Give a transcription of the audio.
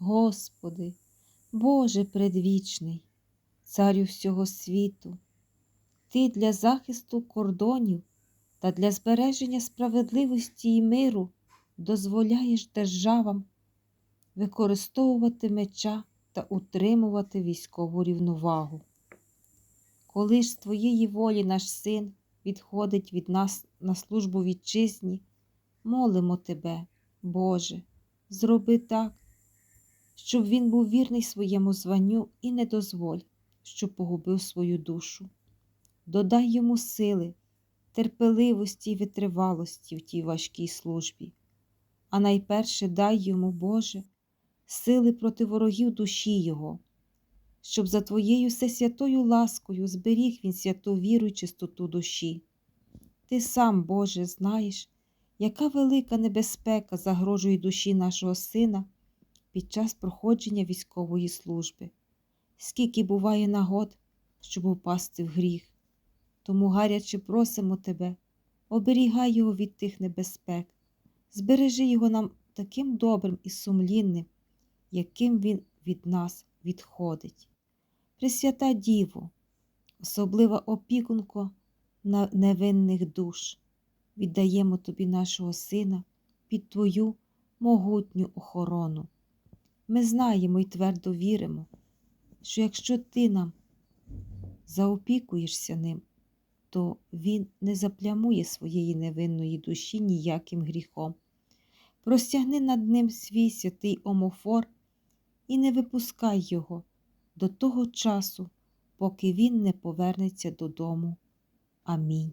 Господи, Боже предвічний, Царю всього світу, Ти для захисту кордонів та для збереження справедливості і миру дозволяєш державам використовувати меча та утримувати військову рівновагу. Коли ж з Твоєї волі наш син відходить від нас на службу вітчизні, молимо Тебе, Боже, зроби так, щоб він був вірний своєму званню і не дозволь, щоб погубив свою душу. Додай йому сили, терпеливості і витривалості в тій важкій службі, а найперше дай йому, Боже, сили проти ворогів душі Його, щоб за Твоєю всесвятою ласкою зберіг він святу віру й чистоту душі. Ти сам, Боже, знаєш, яка велика небезпека загрожує душі нашого сина під час проходження військової служби, скільки буває нагод, щоб упасти в гріх. Тому гаряче просимо Тебе, оберігай його від тих небезпек, збережи його нам таким добрим і сумлінним, яким він від нас відходить. Пресвята Діво, особлива опікунко на невинних душ, віддаємо Тобі нашого Сина під Твою могутню охорону. Ми знаємо і твердо віримо, що якщо Ти нам заопікуєшся ним, то Він не заплямує своєї невинної душі ніяким гріхом. Простягни над ним свій святий омофор і не випускай його до того часу, поки він не повернеться додому. Амінь.